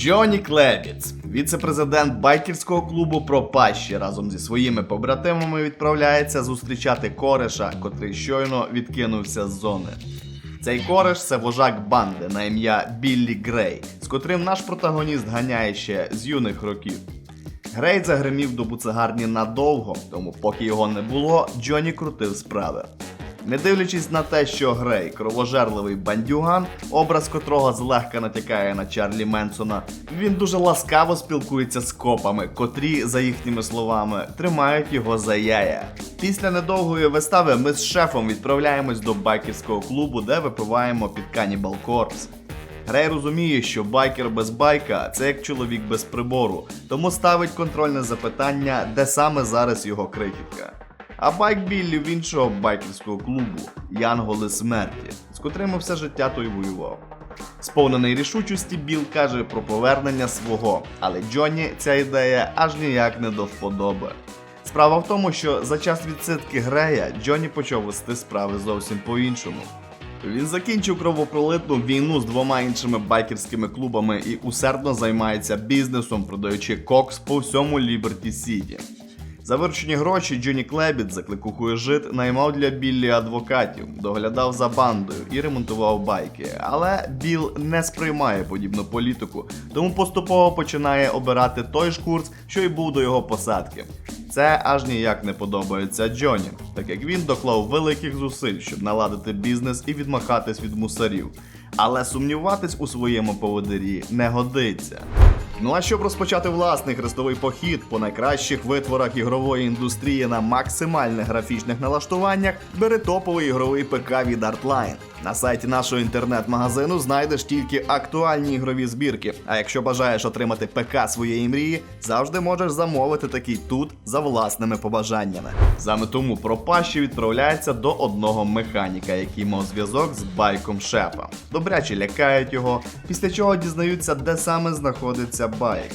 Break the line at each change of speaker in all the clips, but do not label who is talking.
Джонні Клебіц, віце-президент байкерського клубу Пропащі, разом зі своїми побратимами відправляється зустрічати кореша, котрий щойно відкинувся з зони. Цей кореш це вожак банди на ім'я Біллі Грей, з котрим наш протагоніст ганяє ще з юних років. Грей загримів до буцегарні надовго, тому поки його не було, Джонні крутив справи. Не дивлячись на те, що Грей кровожерливий бандюган, образ котрого злегка натякає на Чарлі Менсона, він дуже ласкаво спілкується з копами, котрі, за їхніми словами, тримають його за яя. Після недовгої вистави ми з шефом відправляємось до байкерського клубу, де випиваємо під Cannibal Corpse. Грей розуміє, що байкер без байка це як чоловік без прибору, тому ставить контрольне запитання, де саме зараз його крихітка. А байк Біллі в іншого байкерського клубу Янголи смерті, з котрими все життя той воював. Сповнений рішучості, Біл каже про повернення свого, але Джонні ця ідея аж ніяк не до вподоби. Справа в тому, що за час відсидки Грея Джонні почав вести справи зовсім по-іншому. Він закінчив кровопролитну війну з двома іншими байкерськими клубами і усердно займається бізнесом, продаючи кокс по всьому Ліберті Сіті. За виручені гроші Джонні Клебіт за кликухою жит наймав для Біллі адвокатів, доглядав за бандою і ремонтував байки. Але Біл не сприймає подібну політику, тому поступово починає обирати той ж курс, що й був до його посадки. Це аж ніяк не подобається Джоні, так як він доклав великих зусиль, щоб наладити бізнес і відмахатись від мусорів. Але сумніватись у своєму поводирі не годиться. Ну а щоб розпочати власний хрестовий похід по найкращих витворах ігрової індустрії на максимальних графічних налаштуваннях, бери топовий ігровий ПК від Artline. На сайті нашого інтернет-магазину знайдеш тільки актуальні ігрові збірки. А якщо бажаєш отримати ПК своєї мрії, завжди можеш замовити такий тут за власними побажаннями. Саме тому пропащі відправляється до одного механіка, який мав зв'язок з байком шефа. Добряче лякають його, після чого дізнаються, де саме знаходиться байк.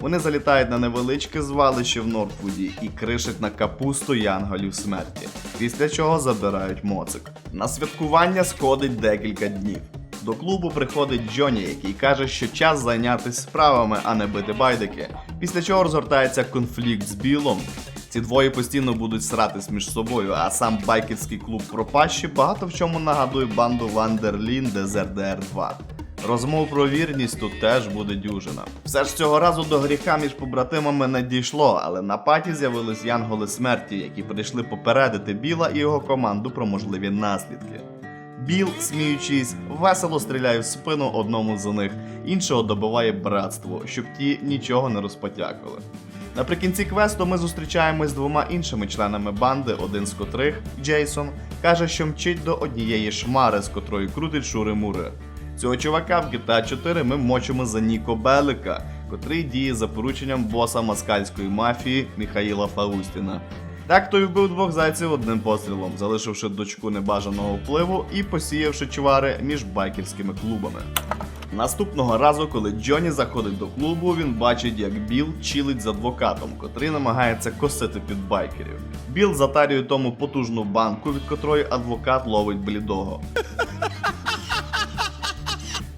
Вони залітають на невеличке звалище в Нортвуді і кришать на капусту янголів смерті, після чого забирають моцик. На святкування сходить декілька днів. До клубу приходить Джоні, який каже, що час зайнятися справами, а не бити байдики. Після чого розгортається конфлікт з Білом. Ці двоє постійно будуть сратись між собою, а сам байкерський клуб Пропащі багато в чому нагадує банду Вандерлін ДЗРДР 2. Розмов про вірність тут теж буде дюжина. Все ж цього разу до гріха між побратимами не дійшло, але на паті з'явились янголи смерті, які прийшли попередити Біла і його команду про можливі наслідки. Біл, сміючись, весело стріляє в спину одному з них, іншого добиває братство, щоб ті нічого не розпотякали. Наприкінці квесту ми зустрічаємось з двома іншими членами банди, один з котрих, Джейсон, каже, що мчить до однієї шмари, з котрої крутить шури-мури. Цього чувака в GTA 4 ми мочимо за Ніко Белика, котрий діє за порученням боса москальської мафії Міхаїла Фаустіна. Так той вбив двох зайців одним пострілом, залишивши дочку небажаного впливу і посіявши чвари між байкерськими клубами. Наступного разу, коли Джонні заходить до клубу, він бачить, як Біл чилить з адвокатом, котрий намагається косити під байкерів. Біл затарює тому потужну банку, від котрої адвокат ловить блідого.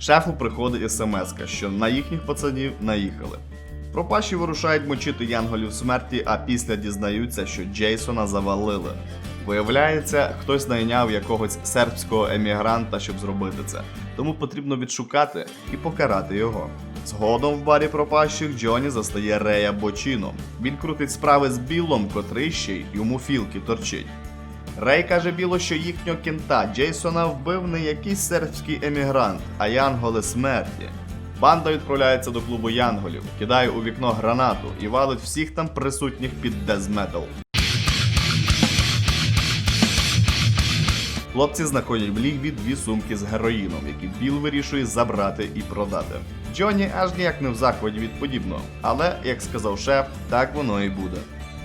Шефу приходить смс, що на їхніх пацанів наїхали. Пропащі вирушають мочити янголів смерті, а після дізнаються, що Джейсона завалили. Виявляється, хтось найняв якогось сербського емігранта, щоб зробити це, тому потрібно відшукати і покарати його. Згодом в барі пропащих Джоні застає Рея Бочіно. Він крутить справи з Білом, котрий ще й йому філки торчить. Рей каже Біло, що їхнього кента Джейсона вбив не якийсь сербський емігрант, а янголи смерті. Банда відправляється до клубу янголів, кидає у вікно гранату і валить всіх там присутніх під дезметал. Хлопці знаходять в лігві дві сумки з героїном, які Біл вирішує забрати і продати. Джонні аж ніяк не в захваті від подібного, але, як сказав шеф, так воно і буде.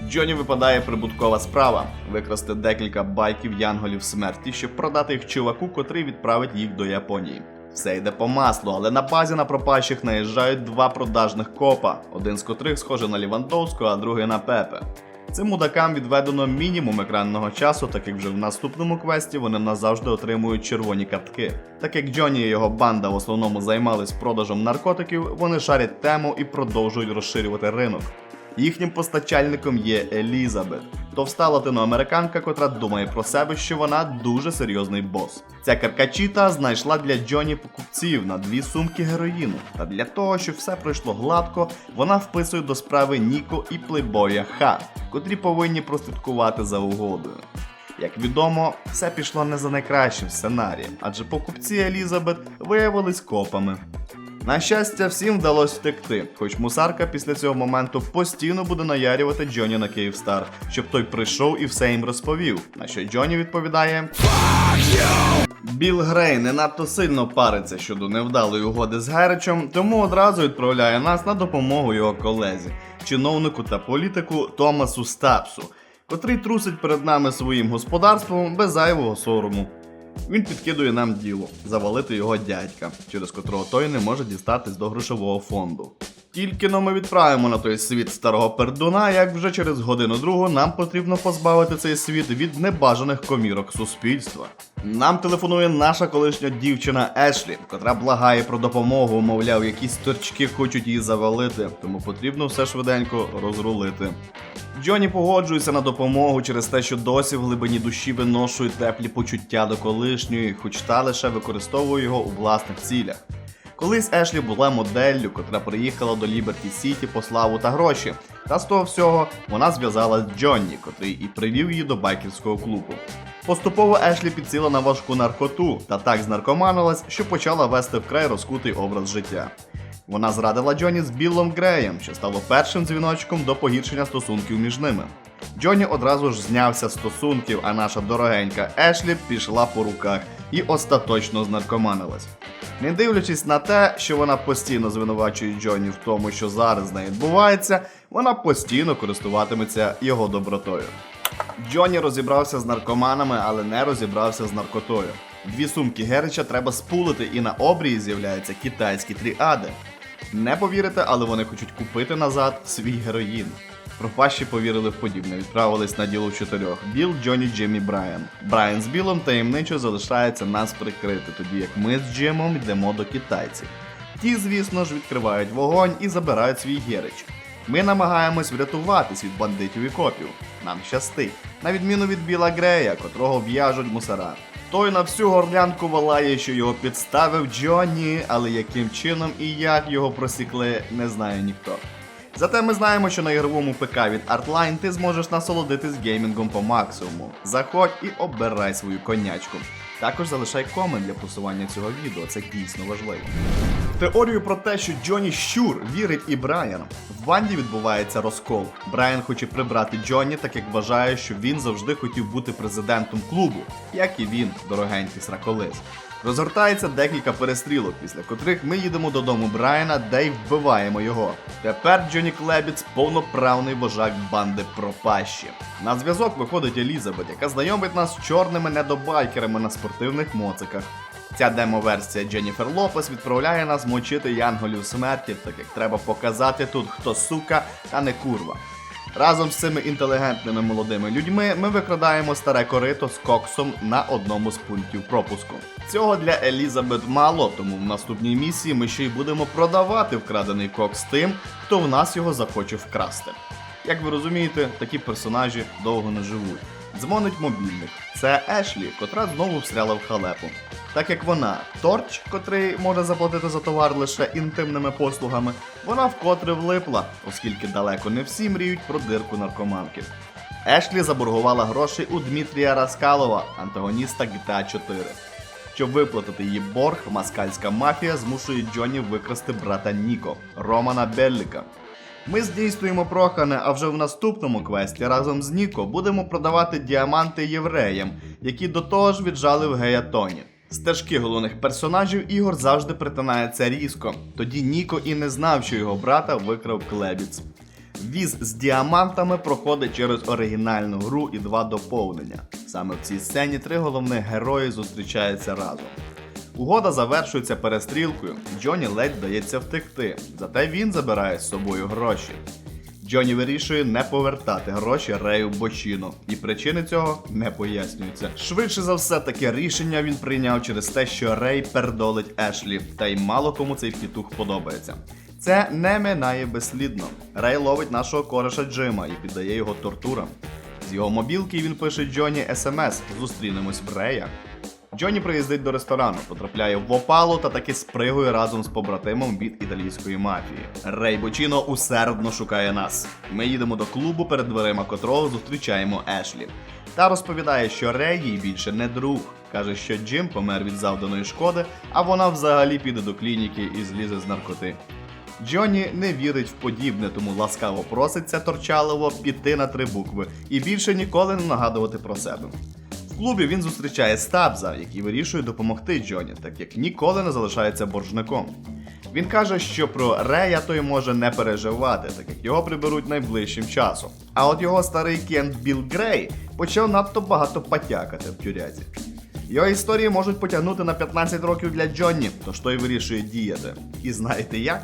Джоні випадає прибуткова справа викрасти декілька байків янголів смерті, щоб продати їх чуваку, котрий відправить їх до Японії. Все йде по маслу, але на базі на пропащих наїжджають два продажних копа, один з котрих схожий на Лівандовського, а другий на Пепе. Цим мудакам відведено мінімум екранного часу, так як вже в наступному квесті вони назавжди отримують червоні картки. Так як Джонні і його банда в основному займались продажем наркотиків, вони шарять тему і продовжують розширювати ринок. Їхнім постачальником є Елізабет, товста латиноамериканка, котра думає про себе, що вона дуже серйозний бос. Ця каркачіта знайшла для Джоні покупців на дві сумки героїну. Та для того, щоб все пройшло гладко, вона вписує до справи Ніко і плейбоя Ха, котрі повинні прослідкувати за угодою. Як відомо, все пішло не за найкращим сценарієм, адже покупці Елізабет виявились копами. На щастя, всім вдалося втекти, хоч мусарка після цього моменту постійно буде наярювати Джоні на Київстар, щоб той прийшов і все їм розповів. На що Джоні відповідає: Біл Грей не надто сильно париться щодо невдалої угоди з Геричем, тому одразу відправляє нас на допомогу його колезі, чиновнику та політику Томасу Стапсу, котрий трусить перед нами своїм господарством без зайвого сорому. Він підкидує нам діло завалити його дядька, через котрого той не може дістатись до грошового фонду. Тільки но ми відправимо на той світ старого пердуна, як вже через годину другу нам потрібно позбавити цей світ від небажаних комірок суспільства. Нам телефонує наша колишня дівчина Ешлі, котра благає про допомогу, мовляв, якісь торчки хочуть її завалити, тому потрібно все швиденько розрулити. Джоні погоджується на допомогу через те, що досі в глибині душі виношує теплі почуття до колишньої, хоч та лише використовує його у власних цілях. Колись Ешлі була моделлю, котра приїхала до Ліберті Сіті по славу та гроші. Та з того всього вона зв'язалась з Джонні, котрий і привів її до байкерського клубу. Поступово Ешлі підсіла на важку наркоту та так знаркоманилась, що почала вести вкрай розкутий образ життя. Вона зрадила Джоні з Біллом Греєм, що стало першим дзвіночком до погіршення стосунків між ними. Джоні одразу ж знявся з стосунків, а наша дорогенька Ешлі пішла по руках і остаточно знаркоманилась. Не дивлячись на те, що вона постійно звинувачує Джоні в тому, що зараз з нею відбувається, вона постійно користуватиметься його добротою. Джоні розібрався з наркоманами, але не розібрався з наркотою. Дві сумки Герича треба спулити, і на обрії з'являються китайські тріади. Не повірите, але вони хочуть купити назад свій героїн. Пропащі повірили в подібне, відправились на діло в чотирьох: Біл, Джоні, Джиммі, Брайан. Брайан з Білом таємничо залишається нас прикрити, тоді як ми з Джимом йдемо до китайців. Ті, звісно ж, відкривають вогонь і забирають свій герич. Ми намагаємось врятуватись від бандитів і копів. Нам щастить, на відміну від Біла Грея, котрого в'яжуть мусора. Той на всю горлянку волає, що його підставив Джонні, але яким чином і як його просікли, не знає ніхто. Зате ми знаємо, що на ігровому ПК від Artline ти зможеш насолодитись геймінгом по максимуму. Заходь і обирай свою конячку. Також залишай комент для просування цього відео, це дійсно важливо. Теорію про те, що Джонні Щур вірить і Брайан. В банді відбувається розкол. Брайан хоче прибрати Джонні, так як вважає, що він завжди хотів бути президентом клубу, як і він, дорогенький сраколис. Розгортається декілька перестрілок, після котрих ми їдемо додому Брайана, де й вбиваємо його. Тепер Джонні Клебіц повноправний вожак банди пропащі. На зв'язок виходить Елізабет, яка знайомить нас з чорними недобайкерами на спортивних моциках. Ця демо-версія Дженніфер Лопес відправляє нас мочити янголів смерті, так як треба показати тут, хто сука, а не курва. Разом з цими інтелігентними молодими людьми ми викрадаємо старе корито з коксом на одному з пунктів пропуску. Цього для Елізабет мало, тому в наступній місії ми ще й будемо продавати вкрадений кокс тим, хто в нас його захоче вкрасти. Як ви розумієте, такі персонажі довго не живуть. Дзвонить мобільник. Це Ешлі, котра знову встряла в халепу. Так як вона торч, котрий може заплатити за товар лише інтимними послугами, вона вкотре влипла, оскільки далеко не всі мріють про дирку наркоманки. Ешлі заборгувала грошей у Дмитрія Раскалова, антагоніста GTA 4. Щоб виплатити її борг, маскальська мафія змушує Джонні викрасти брата Ніко, Романа Белліка. Ми здійснюємо прохане, а вже в наступному квесті разом з Ніко будемо продавати діаманти євреям, які до того ж віджали в гея Тоні. Стежки головних персонажів ігор завжди притинаються різко. Тоді Ніко і не знав, що його брата викрав Клебіц. Віз з діамантами проходить через оригінальну гру і два доповнення. Саме в цій сцені три головних герої зустрічаються разом. Угода завершується перестрілкою. Джоні ледь вдається втекти, зате він забирає з собою гроші. Джонні вирішує не повертати гроші Рею Бочіно, і причини цього не пояснюються. Швидше за все, таке рішення він прийняв через те, що Рей пердолить Ешлі, та й мало кому цей пітух подобається. Це не минає безслідно. Рей ловить нашого кореша Джима і піддає його тортурам. З його мобілки він пише Джоні смс Зустрінемось в Рея. Джоні приїздить до ресторану, потрапляє в опалу та таки спригує разом з побратимом від італійської мафії. Рей Бочіно усердно шукає нас. Ми їдемо до клубу, перед дверима котрого зустрічаємо Ешлі. Та розповідає, що Рей їй більше не друг. Каже, що Джим помер від завданої шкоди, а вона взагалі піде до клініки і злізе з наркоти. Джонні не вірить в подібне, тому ласкаво проситься торчаливо піти на три букви і більше ніколи не нагадувати про себе. Клубі він зустрічає Стабза, який вирішує допомогти Джоні, так як ніколи не залишається боржником. Він каже, що про Рея той може не переживати, так як його приберуть найближчим часом. А от його старий кент Білл Грей почав надто багато потякати в тюрязі. Його історії можуть потягнути на 15 років для Джонні, тож той вирішує діяти. І знаєте як?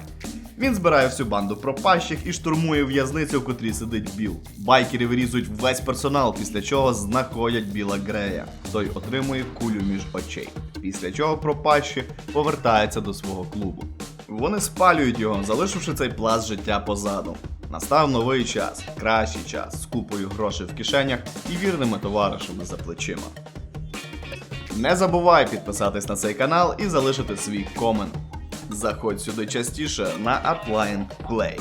Він збирає всю банду пропащих і штурмує в'язницю, в котрій сидить Біл. Байкери вирізують весь персонал, після чого знаходять Біла Грея. Той отримує кулю між очей. Після чого пропащі повертаються до свого клубу. Вони спалюють його, залишивши цей пласт життя позаду. Настав новий час, кращий час, з купою грошей в кишенях і вірними товаришами за плечима. Не забувай підписатись на цей канал і залишити свій комент. Заходь сюди частіше на Artline Play.